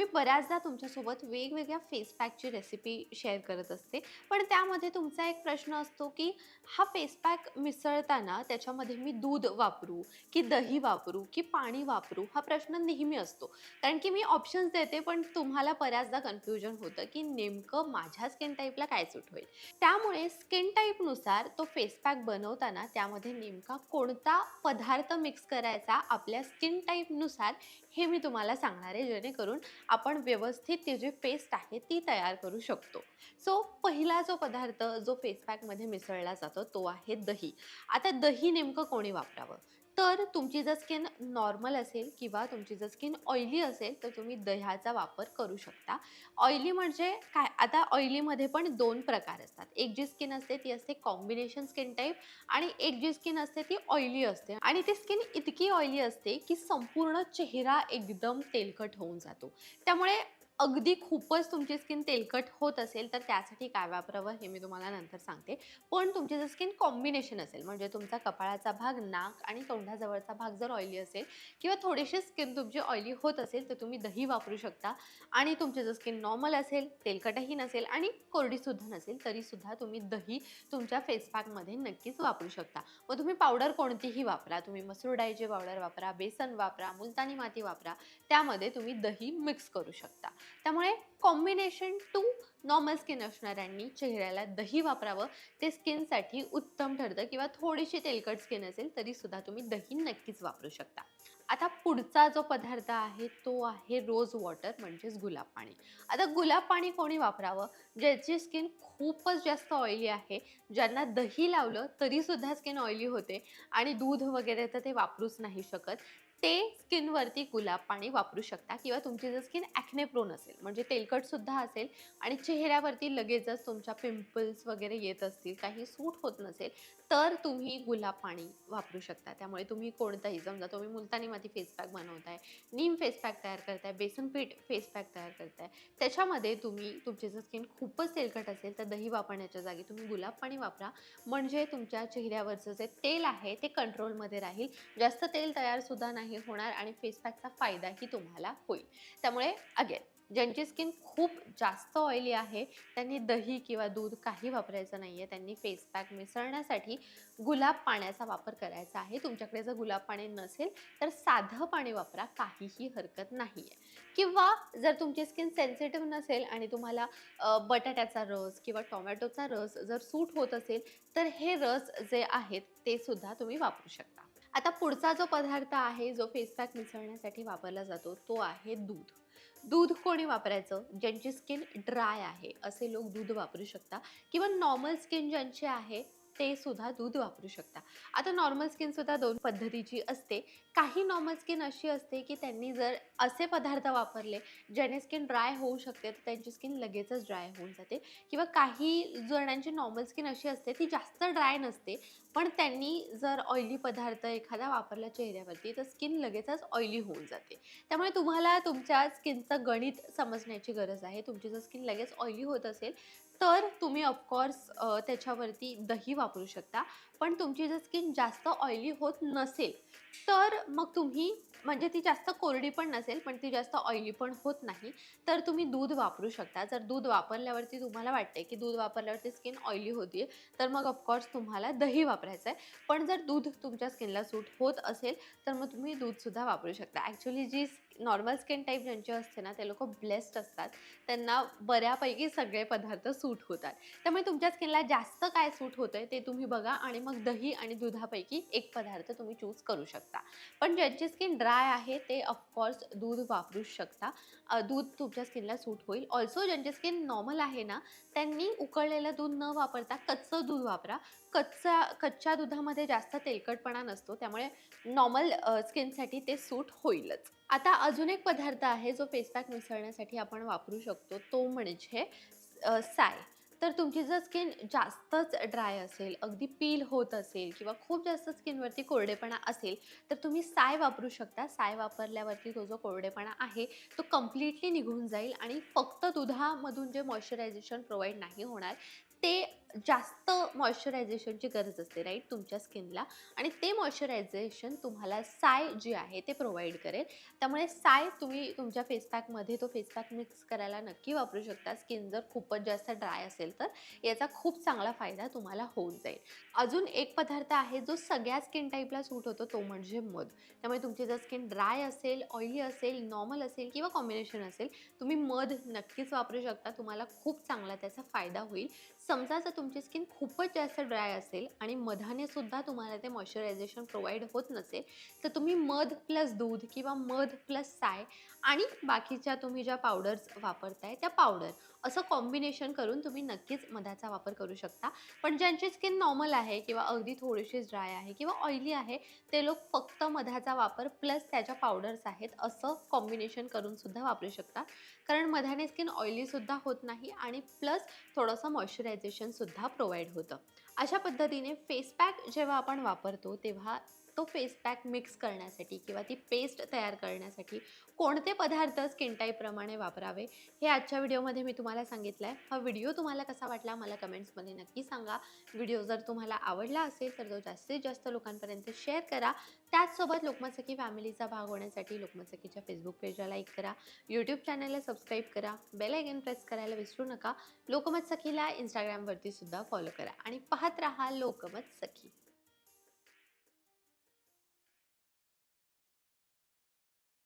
मी बऱ्याचदा तुमच्यासोबत वेगवेगळ्या फेस पॅकची रेसिपी शेअर करत असते. पण त्यामध्ये तुमचा एक प्रश्न असतो की हा फेस पॅक मिसळताना त्याच्यामध्ये मी दूध वापरू की दही वापरू की पाणी वापरू हा प्रश्न नेहमी असतो. कारण की मी ऑप्शन्स देते पण तुम्हाला बऱ्याचदा कन्फ्युजन होतं की नेमकं माझ्या स्किन टाईपला काय सूट होईल. त्यामुळे स्किन टाईपनुसार तो फेस पॅक बनवताना त्यामध्ये नेमका कोणता पदार्थ मिक्स करायचा आपल्या स्किन टाईपनुसार हे मी तुम्हाला सांगणार आहे जेणेकरून आपण व्यवस्थित ती जी पेस्ट आहे ती तयार करू शकतो. सो पहिला जो पदार्थ जो फेस पॅकमध्ये मिसळला जातो तो आहे दही. आता दही नेमकं कोणी वापरावं? तर तुमची जर स्किन नॉर्मल असेल किंवा तुमची जर स्किन ऑइली असेल तर तुम्ही दह्याचा वापर करू शकता. ऑइली म्हणजे काय? आता ऑइलीमध्ये पण दोन प्रकार असतात. एक जी स्किन असते ती असते कॉम्बिनेशन स्किन टाईप आणि एक जी स्किन असते ती ऑइली असते. आणि ती स्किन इतकी ऑइली असते की संपूर्ण चेहरा एकदम तेलकट होऊन जातो. त्यामुळे अगदी खूपच तुमची स्किन तेलकट होत असेल तर त्यासाठी काय वापरावं हे मी तुम्हाला नंतर सांगते. पण तुमची जर स्किन कॉम्बिनेशन असेल म्हणजे तुमचा कपाळाचा भाग नाक आणि तोंडाजवळचा भाग जर ऑइली असेल किंवा थोडीशी स्किन तुमची ऑइली होत असेल तर तुम्ही दही वापरू शकता. आणि तुमची जर स्किन नॉर्मल असेल तेलकटही नसेल आणि कोरडीसुद्धा नसेल तरीसुद्धा तुम्ही दही तुमच्या फेस पॅकमध्ये नक्कीच वापरू शकता. मग तुम्ही पावडर कोणतीही वापरा. तुम्ही मसूर डाळीची पावडर वापरा बेसन वापरा मुलतानी माती वापरा. त्यामध्ये तुम्ही दही मिक्स करू शकता. त्यामुळे कॉम्बिनेशन टू नॉर्मल स्किन असणाऱ्यांनी चेहऱ्याला दही वापरावं. ते स्किनसाठी उत्तम ठरतं किंवा थोडीशी तेलकट स्किन असेल तरीसुद्धा तुम्ही दही नक्कीच वापरू शकता. आता पुढचा जो पदार्थ आहे तो आहे रोज वॉटर म्हणजेच गुलाब पाणी. आता गुलाब पाणी कोणी वापरावं? ज्याची स्किन खूपच जास्त ऑइली आहे. ज्यांना दही लावलं तरीसुद्धा स्किन ऑइली होते. आणि दूध वगैरे तर ते वापरूच नाही शकत. ते स्किनवरती गुलाब पाणी वापरू शकता किंवा तुमची जर स्किन ॲक्ने प्रोन असेल म्हणजे तेलकटसुद्धा असेल आणि चेहऱ्यावरती लगेचच तुमच्या पिंपल्स वगैरे येत असतील काही सूट होत नसेल तर तुम्ही गुलाब पाणी वापरू शकता. त्यामुळे तुम्ही कोणताही समजा तुम्ही मुलतानी माती फेस पॅक बनवताय नीम फेस पॅक तयार करताय बेसन पीठ फेस पॅक तयार करताय त्याच्यामध्ये तुम्ही तुमची जर स्किन खूपच तेलकट असेल तर दही वापरण्याच्या जागी तुम्ही गुलाब पाणी वापरा. म्हणजे तुमच्या चेहऱ्यावरचं जे तेल आहे ते कंट्रोलमध्ये राहील. जास्त तेल तयारसुद्धा नाही होणार आणि फेस पॅकचा फायदाही तुम्हाला होईल. त्यामुळे अगेन ज्यांची स्किन खूप जास्त ऑइली आहे त्यांनी दही किंवा दूध काही वापरायचं नाही आहे त्यांनी फेस पॅक मिसळण्यासाठी गुलाब पाण्याचा वापर करायचा आहे. तुमच्याकडे जर गुलाब पाणी नसेल तर साधं पाणी वापरा. काहीही हरकत नाही आहे किंवा जर तुमची स्किन सेन्सिटिव्ह नसेल आणि तुम्हाला बटाट्याचा रस किंवा टोमॅटोचा रस जर सूट होत असेल तर हे रस जे आहेत ते सुद्धा तुम्ही वापरू शकता. आता पुढचा जो पदार्थ आहे जो फेस पॅक मिसळण्यासाठी वापरला जातो तो आहे दूध. दूध कोणी वापरायचं? ज्यांची स्किन ड्राय आहे असे लोक दूध वापरू शकता. किंवा नॉर्मल स्किन ज्यांची आहे ते सुद्धा दूध वापरू शकता. आता नॉर्मल स्किनसुद्धा दोन पद्धतीची असते. काही नॉर्मल स्किन अशी असते की त्यांनी जर असे पदार्थ वापरले ज्याने स्किन ड्राय होऊ शकते तर त्यांची स्किन लगेचच ड्राय होऊन जाते. किंवा काही जणांची नॉर्मल स्किन अशी असते ती जास्त ड्राय नसते पण त्यांनी जर ऑइली पदार्थ एखादा वापरला चेहऱ्यावरती तर स्किन लगेचच ऑइली होऊन जाते. त्यामुळे तुम्हाला तुमच्या स्किनचं गणित समजण्याची गरज आहे. तुमची जर स्किन लगेच ऑइली होत असेल तर तुम्ही ऑफकोर्स त्याच्यावरती दही वापरू शकता. पण तुमची जर स्किन जास्त ऑइली होत नसेल तर मग तुम्ही म्हणजे ती जास्त कोरडी पण नसेल पण ती जास्त ऑइली पण होत नाही तर तुम्ही दूध वापरू शकता. जर दूध वापरल्यावरती तुम्हाला वाटते की दूध वापरल्यावरती स्किन ऑइली होती तर मग ऑफकोर्स तुम्हाला दही वापरायचं आहे पण जर दूध तुमच्या स्किनला सूट होत असेल तर मग तुम्ही दूधसुद्धा वापरू शकता. ॲक्च्युली जी नॉर्मल स्किन टाईप ज्यांची असते ना ते लोक ब्लेस्ड असतात. त्यांना बऱ्यापैकी सगळे पदार्थ सूट होतात. त्यामुळे तुमच्या स्किनला जास्त काय सूट होतं आहे ते तुम्ही बघा आणि मग दही आणि दुधापैकी एक पदार्थ तुम्ही चूज करू शकता. पण ज्यांची स्किन ड्राय आहे ते ऑफकोर्स दूध वापरू शकता. दूध तुमच्या स्किनला सूट होईल. ऑल्सो ज्यांची स्किन नॉर्मल आहे ना त्यांनी उकळलेलं दूध न वापरता कच्चं दूध वापरा. कच्चा कच्च्या दुधामध्ये जास्त तेलकटपणा नसतो. त्यामुळे नॉर्मल स्किनसाठी ते सूट होईलच. आता अजून एक पदार्थ आहे जो फेसपॅक मिसळण्यासाठी आपण वापरू शकतो तो म्हणजे साय. तर तुमची जर स्किन जास्तच ड्राय असेल अगदी पील होत असेल किंवा खूप जास्त स्किनवरती कोरडेपणा असेल तर तुम्ही साय वापरू शकता. साय वापरल्यावरती तो जो कोरडेपणा आहे तो कम्प्लिटली निघून जाईल आणि फक्त दुधामधून जे मॉइश्चरायझेशन प्रोव्हाइड नाही होणार ते जास्त मॉइश्चरायझेशनची गरज असते राईट तुमच्या स्किनला. आणि ते मॉइश्चरायझेशन तुम्हाला साय जे आहे ते प्रोव्हाइड करेल. त्यामुळे साय तुम्ही तुमच्या फेस पॅकमध्ये तो फेस पॅक मिक्स करायला नक्की वापरू शकता. स्किन जर खूपच जास्त ड्राय असेल तर याचा खूप चांगला फायदा तुम्हाला होऊन जाईल. अजून एक पदार्थ आहे जो सगळ्या स्किन टाईपला सूट होतो तो म्हणजे मध. त्यामुळे तुमची जर स्किन ड्राय असेल ऑइली असेल नॉर्मल असेल किंवा कॉम्बिनेशन असेल तुम्ही मध नक्कीच वापरू शकता. तुम्हाला खूप चांगला त्याचा फायदा होईल. समजा जर तुमची स्किन खूपच जास्त ड्राय असेल आणि मधाने सुद्धा तुम्हाला ते मॉइश्चरायझेशन प्रोव्हाइड होत नसेल तर तुम्ही मध प्लस दूध किंवा मध प्लस साय आणि बाकीच्या तुम्ही ज्या पावडर्स वापरताय त्या पावडर. असं कॉम्बिनेशन करून तुम्ही नक्कीच मधाचा वापर करू शकता. पण ज्यांची स्किन नॉर्मल आहे किंवा अगदी थोडीशी ड्राय आहे किंवा ऑइली आहे ते लोक फक्त मधाचा वापर प्लस त्याच्या पावडर्स आहेत असं कॉम्बिनेशन करून सुद्धा वापरू शकता कारण मधाने स्किन ऑइलीसुद्धा होत नाही आणि प्लस थोडंसं मॉइश्चरायझेशनसुद्धा प्रोव्हाइड होतं. अशा पद्धतीने फेस पॅक जेव्हा आपण वापरतो तेव्हा तो फेस पॅक मिक्स करण्यासाठी किंवा ती पेस्ट तयार करण्यासाठी कोणते पदार्थ स्किन टाईपप्रमाणे वापरावे हे आजच्या व्हिडिओमध्ये मी तुम्हाला सांगितलं आहे हा व्हिडिओ तुम्हाला कसा वाटला मला कमेंट्समध्ये नक्की सांगा. व्हिडिओ जर तुम्हाला आवडला असेल तर तो जास्तीत जास्त लोकांपर्यंत शेअर करा. त्याचसोबत लोकमतसखी फॅमिलीचा भाग होण्यासाठी लोकमतसखीच्या फेसबुक पेजला लाईक करा. यूट्यूब चॅनलला सबस्क्राईब करा. बेल आयकन प्रेस करायला विसरू नका. लोकमत सखीला इंस्टाग्रामवरती सुद्धा फॉलो करा. आणि पाहत राहा लोकमत सखी